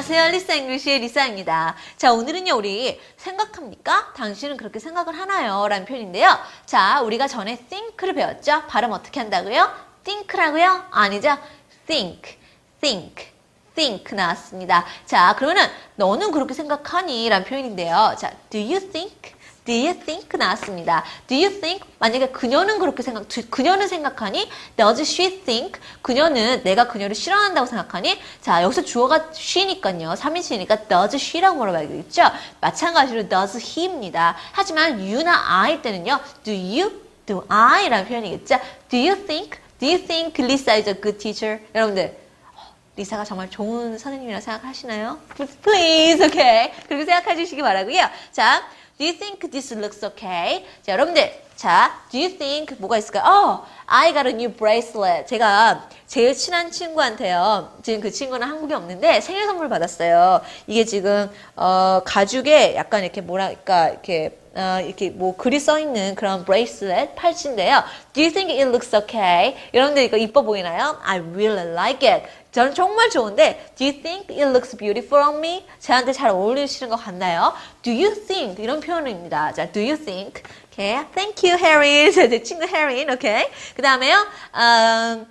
리사 잉글리시의 리사입니다. 자, 오늘은요, 우리 생각합니까? 당신은 그렇게 생각을 하나요? 라는 표현인데요. 자, 우리가 전에 think를 배웠죠? 발음 어떻게 한다고요? think라고요? 아니죠? think, think, think 나왔습니다. 자, 그러면은 너는 그렇게 생각하니? 라는 표현인데요. 자, do you think? Do you think 나왔습니다. Do you think? 만약에 그녀는 그렇게 생각, 두- 그녀는 생각하니? Does she think? 그녀는 내가 그녀를 싫어한다고 생각하니? 자, 여기서 주어가 she니까요. 3인칭이니까 does she라고 물어봐야 되겠죠? 마찬가지로 does he입니다. 하지만 you나 I 때는요. Do you? Do I? 라는 표현이겠죠? Do you think? Do you think Lisa is a good teacher? 여러분들, 리사가 정말 좋은 선생님이라 생각하시나요? Please, okay. 그렇게 생각해 주시기 바라고요. 자, do you think this looks okay? 자, 여러분들, 자, do you think 뭐가 있을까요? 어, I got a new bracelet. 제가 제일 친한 친구한테요. 지금 그 친구는 한국에 없는데 생일 선물 받았어요. 이게 지금 어, 가죽에 약간 이렇게 뭐랄까 이렇게 어, 이렇게 뭐 글이 써 있는 그런 브레이슬렛 팔찌인데요. Do you think it looks okay? 여러분들 이거 이뻐 보이나요? I really like it. 저는 정말 좋은데 Do you think it looks beautiful on me? 저한테 잘 어울리시는 것 같나요? Do you think? 이런 표현입니다. 자, Do you think? Okay, thank you, Harry. 제 친구 Harry. Okay. 그 다음에요. 음,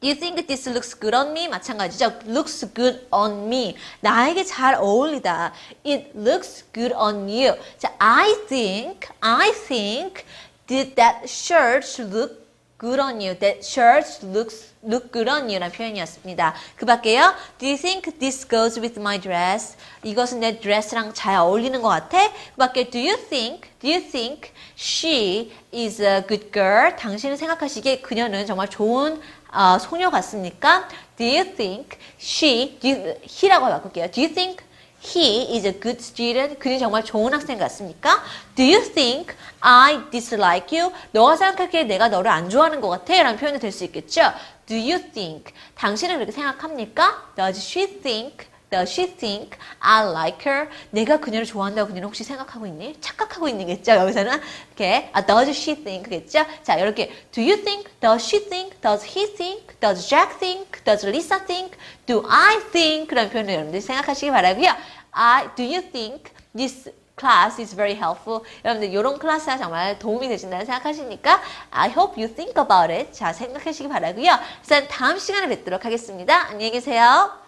Do you think this looks good on me? 마찬가지죠. Looks good on me. 나에게 잘 어울리다. It looks good on you. 자, I think, I think, did that shirt look good on you? That shirt looks look good on you 라는 표현이었습니다. 그 밖에요. Do you think this goes with my dress? 이것은 내 드레스랑 잘 어울리는 것 같아? 그 밖에 Do you think, do you think she is a good girl? 당신은 생각하시기에 그녀는 정말 좋은 어, 소녀 같습니까? Do you think she, do you, he라고 바꿀게요. Do you think he is a good student? 그는 정말 좋은 학생 같습니까? Do you think I dislike you? 너가 생각하기에 내가 너를 안 좋아하는 것 같아? 라는 표현이 될 수 있겠죠? Do you think? 당신은 그렇게 생각합니까? Does she think? Does she think I like her? 내가 그녀를 좋아한다고 그녀는 혹시 생각하고 있니? 착각하고 있는겠죠? 여기서는 이렇게 아, Does she think겠죠? 자 이렇게 Do you think? Does she think? Does he think? Does Jack think? Does Lisa think? Do I think? 그런 표현을 여러분들이 생각하시기 바라고요. I, do you think this class is very helpful. 여러분들 이런 클래스가 정말 도움이 되신다는 생각하시니까 I hope you think about it. 자 생각하시기 바라고요. 일단 다음 시간에 뵙도록 하겠습니다. 안녕히 계세요.